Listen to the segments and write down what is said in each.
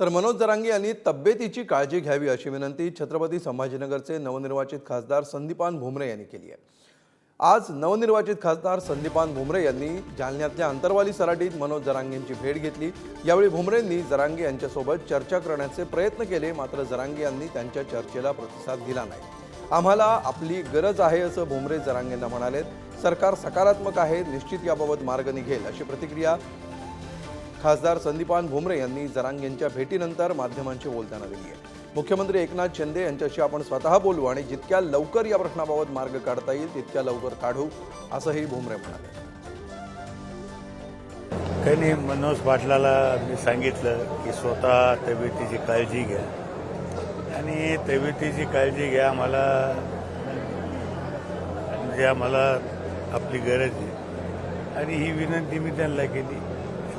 तर मनोज जरांगे यांनी तब्येतीची काळजी घ्यावी अशी विनंती छत्रपती संभाजीनगरचे नवनिर्वाचित खासदार संदीपान भुमरे यांनी केली आहे. आज नवनिर्वाचित खासदार संदीपान भुमरे यांनी जालन्यातल्या अंतरवाली सराटीत मनोज जरांगेंची भेट घेतली. यावेळी भुमरेंनी जरांगे यांच्यासोबत चर्चा करण्याचे प्रयत्न केले मात्र जरांगे यांनी त्यांच्या चर्चेला प्रतिसाद दिला नाही. आम्हाला आपली गरज आहे असं भुमरे जरांगेंना म्हणालेत. सरकार सकारात्मक आहे निश्चित याबाबत मार्ग निघेल अशी प्रतिक्रिया खासदार संदीपान भुमरे यांनी जरांग यांच्या भेटीनंतर माध्यमांशी बोलताना दिली आहे. मुख्यमंत्री एकनाथ शिंदे यांच्याशी आपण स्वतः बोलू आणि जितक्या लवकर या प्रश्नाबाबत मार्ग काढता येईल तितक्या लवकर काढू असंही भुमरे म्हणाले. काही नाही मनोज पाटलाला मी सांगितलं की स्वतः तब्येतीची काळजी घ्या. आणि तब्येतीची काळजी घ्या आम्हाला म्हणजे आम्हाला आपली गरज आहे. आणि ही विनंती मी त्यांना केली.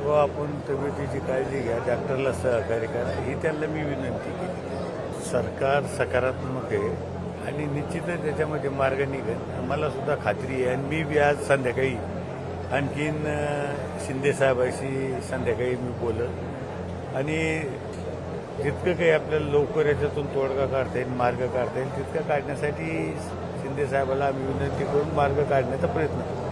व आपण तब्येतीची काळजी घ्या डॉक्टरला सहकार्य करा ही त्यांना मी विनंती केली. सरकार सकारात्मक आहे आणि निश्चितच त्याच्यामध्ये मार्ग निघेल. मला सुद्धा खात्री आहे. आणि मी बी आज संध्याकाळी आणखीन शिंदेसाहेबाशी संध्याकाळी मी बोलत. आणि जितकं काही आपल्याला लवकर याच्यातून तोडगा काढता येईल मार्ग काढता येईल तितकं काढण्यासाठी शिंदेसाहेबाला आम्ही विनंती करून मार्ग काढण्याचा प्रयत्न करू.